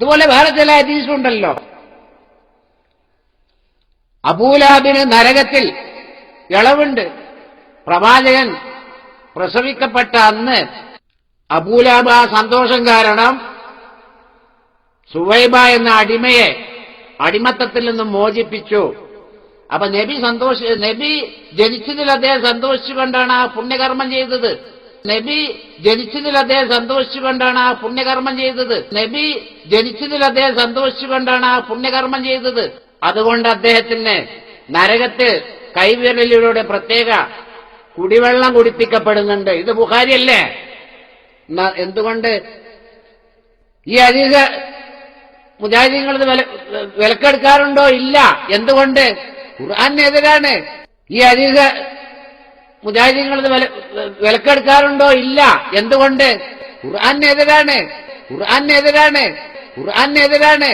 ഇതുപോലെ വേറെ ചില ഹദീസുണ്ടല്ലോ അബൂലാബിന് നരകത്തിൽ ഇളവുണ്ട്. പ്രവാചകൻ പ്രസവിക്കപ്പെട്ട അന്ന് അബൂലാബ് ആ സന്തോഷം കാരണം സുവൈബ എന്ന അടിമയെ അടിമത്തത്തിൽ നിന്നും മോചിപ്പിച്ചു. അപ്പൊ നബി സന്തോഷ നബി ജനിച്ചതിൽ അദ്ദേഹം സന്തോഷിച്ചുകൊണ്ടാണ് ആ പുണ്യകർമ്മം ചെയ്തത്. നബി ജനിച്ചതിൽ അദ്ദേഹം സന്തോഷിച്ചുകൊണ്ടാണ് ആ പുണ്യകർമ്മം ചെയ്തത്. നബി ജനിച്ചതിൽ അദ്ദേഹം സന്തോഷിച്ചുകൊണ്ടാണ് ആ പുണ്യകർമ്മം ചെയ്തത്. അതുകൊണ്ട് അദ്ദേഹത്തിന് നരകത്തിൽ കൈവിരലിലൂടെ പ്രത്യേക കുടിവെള്ളം കുടിപ്പിക്കപ്പെടുന്നുണ്ട്. ഇത് ബുഹാരിയല്ലേ എന്തുകൊണ്ട്? ഈ അധിക മുജാഹിദീങ്ങൾ വിലക്കെടുക്കാറുണ്ടോ? ഇല്ല. എന്തുകൊണ്ട്? ഖുർആാനെതിരാണ് ഈ അധിക മുജാഹിദീങ്ങൾ വിലക്കെടുക്കാറുണ്ടോ? ഇല്ല. എന്തുകൊണ്ട്? ഖുർആാനെതിരാണ് ഖുർആാനെതിരാണ് ഖുർആാനെതിരാണ്